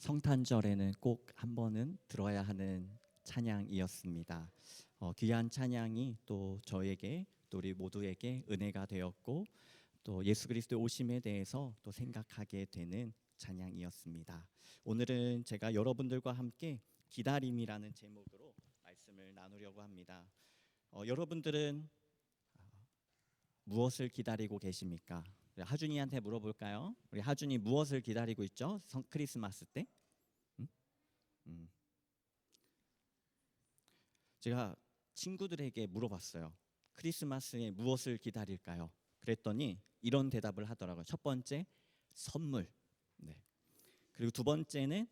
성탄절에는 꼭 한 번은 들어야 하는 찬양이었습니다. 어, 귀한 찬양이 또 저에게 또 우리 모두에게 은혜가 되었고 또 예수 그리스도의 오심에 대해서 또 생각하게 되는 찬양이었습니다. 오늘은 제가 여러분들과 함께 기다림이라는 제목으로 말씀을 나누려고 합니다. 어, 여러분들은 어, 무엇을 기다리고 계십니까? 하준이한테 물어볼까요? 우리 하준이 무엇을 기다리고 있죠? 성, 크리스마스 때? 음? 음. 제가 친구들에게 물어봤어요. 크리스마스에 무엇을 기다릴까요? 그랬더니 이런 대답을 하더라고요. 첫 번째 선물. 네. 그리고 두 번째는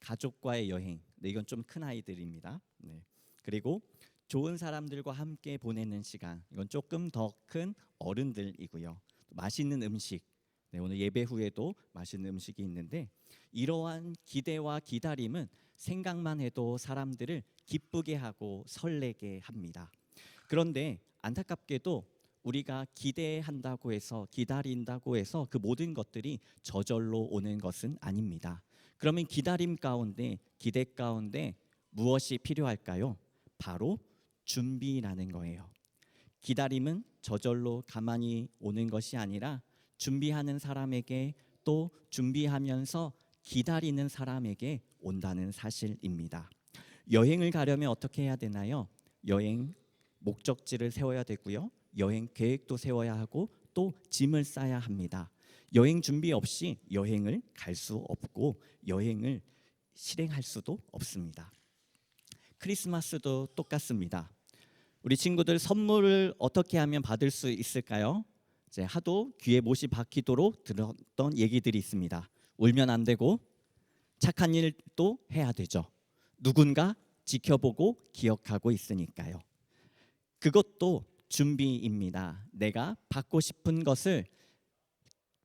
가족과의 여행. 네, 이건 좀 큰 아이들입니다. 네. 그리고 좋은 사람들과 함께 보내는 시간. 이건 조금 더 큰 어른들이고요. 또 맛있는 음식. 네, 오늘 예배 후에도 맛있는 음식이 있는데 이러한 기대와 기다림은 생각만 해도 사람들을 기쁘게 하고 설레게 합니다. 그런데 안타깝게도 우리가 기대한다고 해서 기다린다고 해서 그 모든 것들이 저절로 오는 것은 아닙니다. 그러면 기다림 가운데 기대 가운데 무엇이 필요할까요? 바로 준비라는 거예요. 기다림은 저절로 가만히 오는 것이 아니라 준비하는 사람에게 또 준비하면서 기다리는 사람에게 온다는 사실입니다. 여행을 가려면 어떻게 해야 되나요? 여행 목적지를 세워야 되고요. 여행 계획도 세워야 하고 또 짐을 싸야 합니다. 여행 준비 없이 여행을 갈 수 없고 여행을 실행할 수도 없습니다. 크리스마스도 똑같습니다. 우리 친구들 선물을 어떻게 하면 받을 수 있을까요? 이제 하도 귀에 못이 박히도록 들었던 얘기들이 있습니다. 울면 안 되고 착한 일도 해야 되죠. 누군가 지켜보고 기억하고 있으니까요. 그것도 준비입니다. 내가 받고 싶은 것을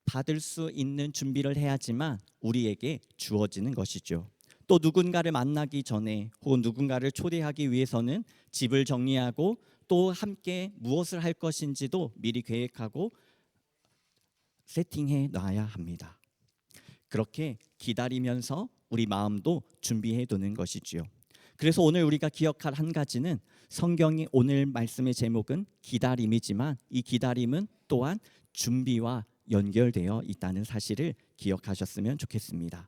받을 수 있는 준비를 해야지만 우리에게 주어지는 것이죠. 또 누군가를 만나기 전에 혹은 누군가를 초대하기 위해서는 집을 정리하고 또 함께 무엇을 할 것인지도 미리 계획하고 세팅해 놔야 합니다. 그렇게 기다리면서 우리 마음도 준비해 두는 것이지요. 그래서 오늘 우리가 기억할 한 가지는 성경이 오늘 말씀의 제목은 기다림이지만 이 기다림은 또한 준비와 연결되어 있다는 사실을 기억하셨으면 좋겠습니다.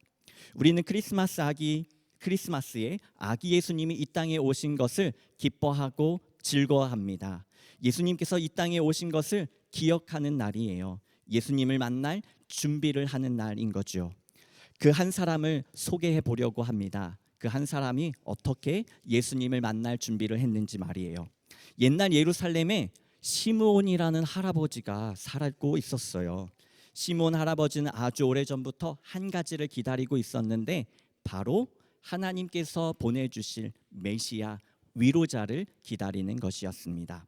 우리는 크리스마스 아기 크리스마스에 아기 예수님이 이 땅에 오신 것을 기뻐하고 즐거워합니다. 예수님께서 이 땅에 오신 것을 기억하는 날이에요. 예수님을 만날 준비를 하는 날인 거죠. 그 한 사람을 소개해 보려고 합니다. 그 한 사람이 어떻게 예수님을 만날 준비를 했는지 말이에요. 옛날 예루살렘에 시므온이라는 할아버지가 살고 있었어요. 시므온 할아버지는 아주 오래 전부터 한 가지를 기다리고 있었는데 바로 하나님께서 보내주실 메시아 위로자를 기다리는 것이었습니다.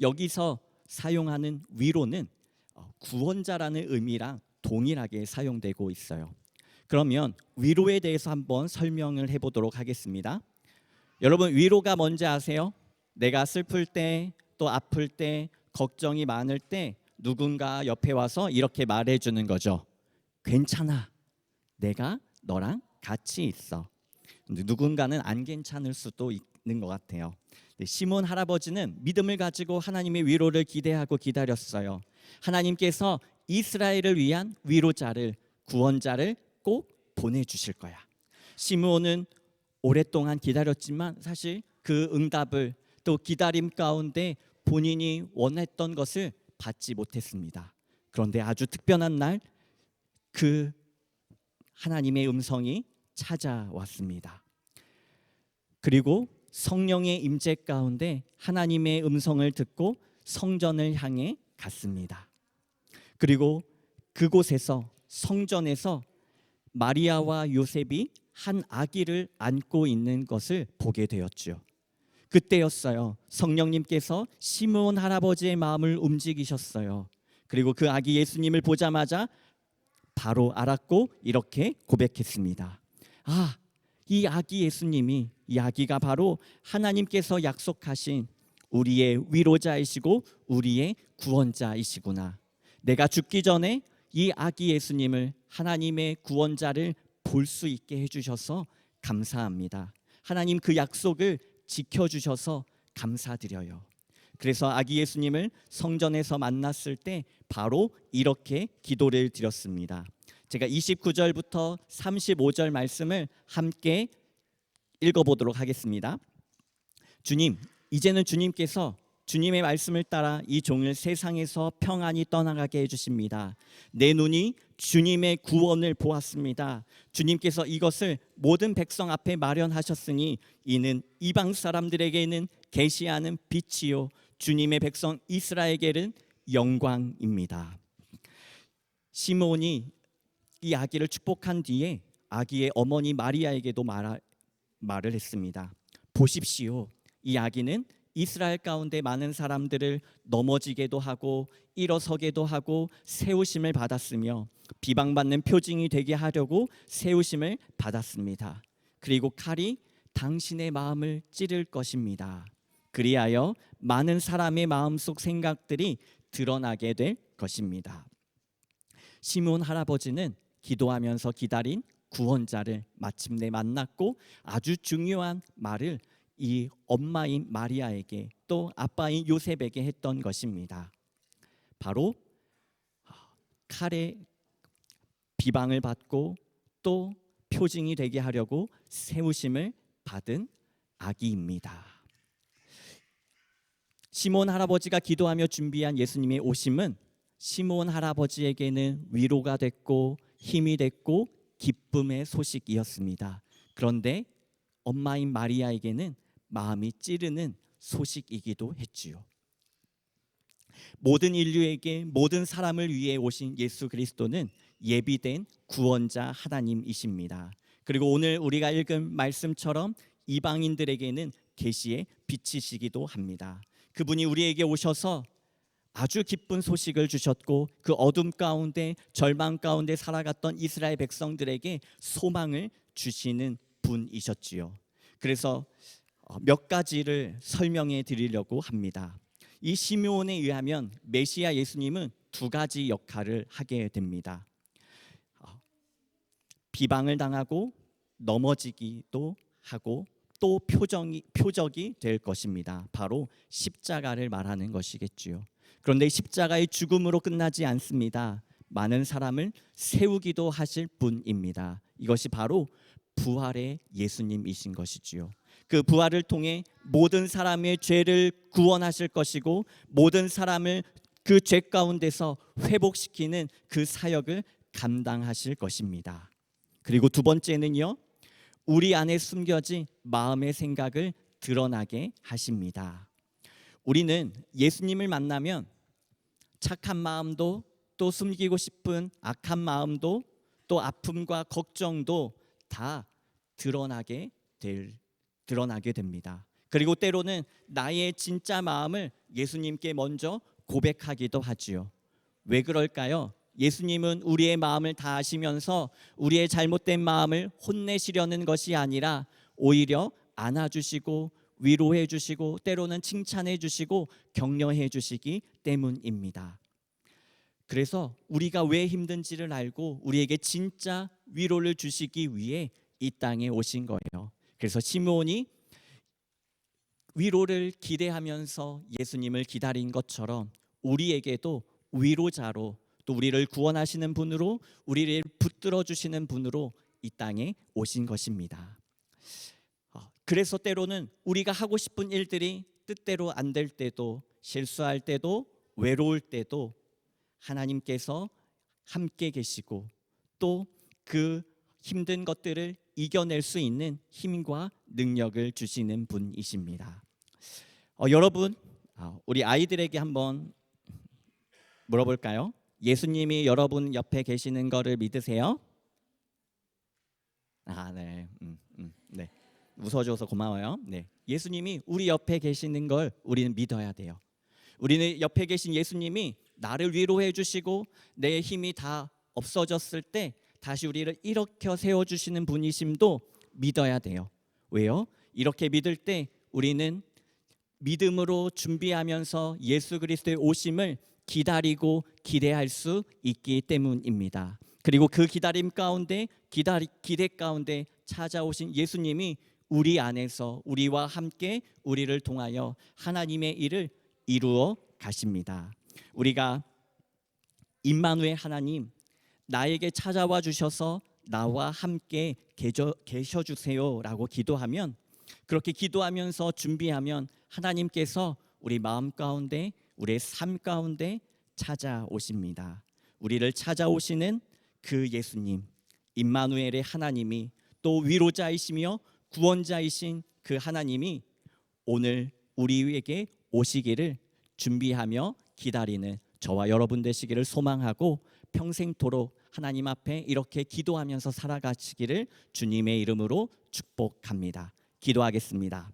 여기서 사용하는 위로는 어, 구원자라는 의미랑 동일하게 사용되고 있어요. 그러면 위로에 대해서 한번 설명을 해보도록 하겠습니다. 여러분 위로가 뭔지 아세요? 내가 슬플 때, 또 아플 때, 걱정이 많을 때 누군가 옆에 와서 이렇게 말해 주는 거죠. 괜찮아. 내가 너랑 같이 있어. 누군가는 안 괜찮을 수도 있는 것 같아요. 시몬 할아버지는 믿음을 가지고 하나님의 위로를 기대하고 기다렸어요. 하나님께서 이스라엘을 위한 위로자를 구원자를 꼭 보내주실 거야. 시므온은 오랫동안 기다렸지만 사실 그 응답을 또 기다림 가운데 본인이 원했던 것을 받지 못했습니다. 그런데 아주 특별한 날 그 하나님의 음성이 찾아왔습니다. 그리고 성령의 임재 가운데 하나님의 음성을 듣고 성전을 향해 갔습니다. 그리고 그곳에서 성전에서 마리아와 요셉이 한 아기를 안고 있는 것을 보게 되었죠. 그때였어요. 성령님께서 시므온 할아버지의 마음을 움직이셨어요. 그리고 그 아기 예수님을 보자마자 바로 알았고 이렇게 고백했습니다. 아, 이 아기 예수님이 이 아기가 바로 하나님께서 약속하신 우리의 위로자이시고 우리의 구원자이시구나. 내가 죽기 전에 이 아기 예수님을 하나님의 구원자를 볼 수 있게 해주셔서 감사합니다. 하나님 그 약속을 지켜주셔서 감사드려요. 그래서 아기 예수님을 성전에서 만났을 때 바로 이렇게 기도를 드렸습니다. 제가 29절부터 35절 말씀을 함께 읽어보도록 하겠습니다. 주님, 이제는 주님께서 주님의 말씀을 따라 이 종을 세상에서 평안히 떠나가게 해주십니다. 내 눈이 주님의 구원을 보았습니다. 주님께서 이것을 모든 백성 앞에 마련하셨으니 이는 이방 사람들에게는 계시하는 빛이요 주님의 백성 이스라엘에게는 영광입니다. 시몬이 이 아기를 축복한 뒤에 아기의 어머니 마리아에게도 말, 말을 했습니다. 보십시오. 이 아기는 이스라엘 가운데 많은 사람들을 넘어지게도 하고 일어서게도 하고 세우심을 받았으며 비방받는 표징이 되게 하려고 세우심을 받았습니다. 그리고 칼이 당신의 마음을 찌를 것입니다. 그리하여 많은 사람의 마음속 생각들이 드러나게 될 것입니다. 시몬 할아버지는 기도하면서 기다린 구원자를 마침내 만났고 아주 중요한 말을 이 엄마인 마리아에게 또 아빠인 요셉에게 했던 것입니다. 바로 칼의 비방을 받고 또 표징이 되게 하려고 세우심을 받은 아기입니다. 시몬 할아버지가 기도하며 준비한 예수님의 오심은 시몬 할아버지에게는 위로가 됐고 힘이 됐고 기쁨의 소식이었습니다. 그런데 엄마인 마리아에게는 마음이 찌르는 소식이기도 했지요. 모든 인류에게 모든 사람을 위해 오신 예수 그리스도는 예비된 구원자 하나님이십니다. 그리고 오늘 우리가 읽은 말씀처럼 이방인들에게는 계시의 빛이시기도 합니다. 그분이 우리에게 오셔서 아주 기쁜 소식을 주셨고 그 어둠 가운데 절망 가운데 살아갔던 이스라엘 백성들에게 소망을 주시는 분이셨지요. 그래서 어, 몇 가지를 설명해 드리려고 합니다. 이 시므온에 의하면 메시아 예수님은 두 가지 역할을 하게 됩니다. 어, 비방을 당하고 넘어지기도 하고 또 표정이 표적이 될 것입니다. 바로 십자가를 말하는 것이겠지요. 그런데 십자가의 죽음으로 끝나지 않습니다. 많은 사람을 세우기도 하실 분입니다. 이것이 바로 부활의 예수님이신 것이지요. 그 부활을 통해 모든 사람의 죄를 구원하실 것이고 모든 사람을 그 죄 가운데서 회복시키는 그 사역을 감당하실 것입니다. 그리고 두 번째는요. 우리 안에 숨겨진 마음의 생각을 드러나게 하십니다. 우리는 예수님을 만나면 착한 마음도 또 숨기고 싶은 악한 마음도 또 아픔과 걱정도 다 드러나게 될 드러나게 됩니다. 그리고 때로는 나의 진짜 마음을 예수님께 먼저 고백하기도 하지요. 왜 그럴까요? 예수님은 우리의 마음을 다 아시면서 우리의 잘못된 마음을 혼내시려는 것이 아니라 오히려 안아주시고 위로해 주시고 때로는 칭찬해 주시고 격려해 주시기 때문입니다. 그래서 우리가 왜 힘든지를 알고 우리에게 진짜 위로를 주시기 위해 이 땅에 오신 거예요. 그래서 시므온이 위로를 기대하면서 예수님을 기다린 것처럼 우리에게도 위로자로 또 우리를 구원하시는 분으로 우리를 붙들어 주시는 분으로 이 땅에 오신 것입니다. 어, 그래서 때로는 우리가 하고 싶은 일들이 뜻대로 안 될 때도 실수할 때도 외로울 때도 하나님께서 함께 계시고 또 그 힘든 것들을 이겨낼 수 있는 힘과 능력을 주시는 분이십니다. 어, 여러분, 아, 우리 아이들에게 한번 물어볼까요? 예수님이 여러분 옆에 계시는 것을 믿으세요? 아, 네, 음, 음, 네. 웃어줘서 고마워요. 네, 예수님이 우리 옆에 계시는 걸 우리는 믿어야 돼요. 우리는 옆에 계신 예수님이 나를 위로해 주시고 내 힘이 다 없어졌을 때 다시 우리를 일으켜 세워 주시는 분이심도 믿어야 돼요. 왜요? 이렇게 믿을 때 우리는 믿음으로 준비하면서 예수 그리스도의 오심을 기다리고 기대할 수 있기 때문입니다. 그리고 그 기다림 가운데 기다리, 기대 가운데 찾아오신 예수님이 우리 안에서 우리와 함께 우리를 통하여 하나님의 일을 이루어 가십니다. 우리가 임마누엘 하나님 나에게 찾아와 주셔서 나와 함께 계셔, 주세요라고 기도하면 그렇게 기도하면서 준비하면 하나님께서 우리 마음 가운데 우리의 삶 가운데 찾아오십니다. 우리를 찾아오시는 그 예수님 임마누엘의 하나님이 또 위로자이시며 구원자이신 그 하나님이 오늘 우리에게 오시기를 준비하며 기다리는 저와 여러분 되시기를 소망하고 평생토록 하나님 앞에 이렇게 기도하면서 살아가시기를 주님의 이름으로 축복합니다. 기도하겠습니다.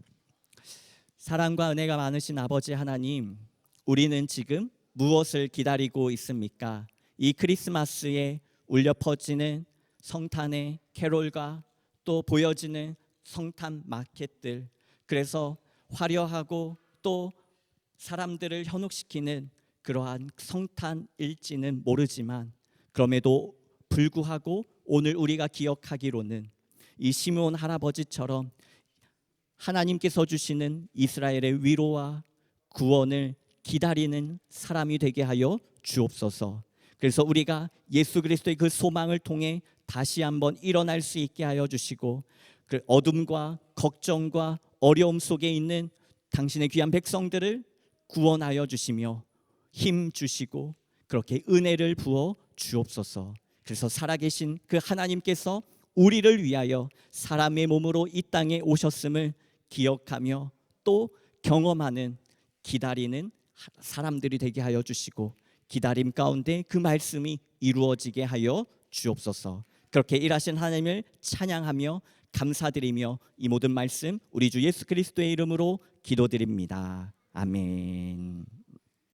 사랑과 은혜가 많으신 아버지 하나님, 우리는 지금 무엇을 기다리고 있습니까? 이 크리스마스에 울려 퍼지는 성탄의 캐롤과 또 보여지는 성탄 마켓들, 그래서 화려하고 또 사람들을 현혹시키는 그러한 성탄일지는 모르지만 그럼에도 불구하고 오늘 우리가 기억하기로는 이 시므온 할아버지처럼 하나님께서 주시는 이스라엘의 위로와 구원을 기다리는 사람이 되게 하여 주옵소서. 그래서 우리가 예수 그리스도의 그 소망을 통해 다시 한번 일어날 수 있게 하여 주시고 그 어둠과 걱정과 어려움 속에 있는 당신의 귀한 백성들을 구원하여 주시며 힘 주시고 그렇게 은혜를 부어 주옵소서. 그래서 살아계신 그 하나님께서 우리를 위하여 사람의 몸으로 이 땅에 오셨음을 기억하며 또 경험하는 기다리는 사람들이 되게 하여 주시고 기다림 가운데 그 말씀이 이루어지게 하여 주옵소서. 그렇게 일하신 하나님을 찬양하며 감사드리며 이 모든 말씀 우리 주 예수 그리스도의 이름으로 기도드립니다. 아멘.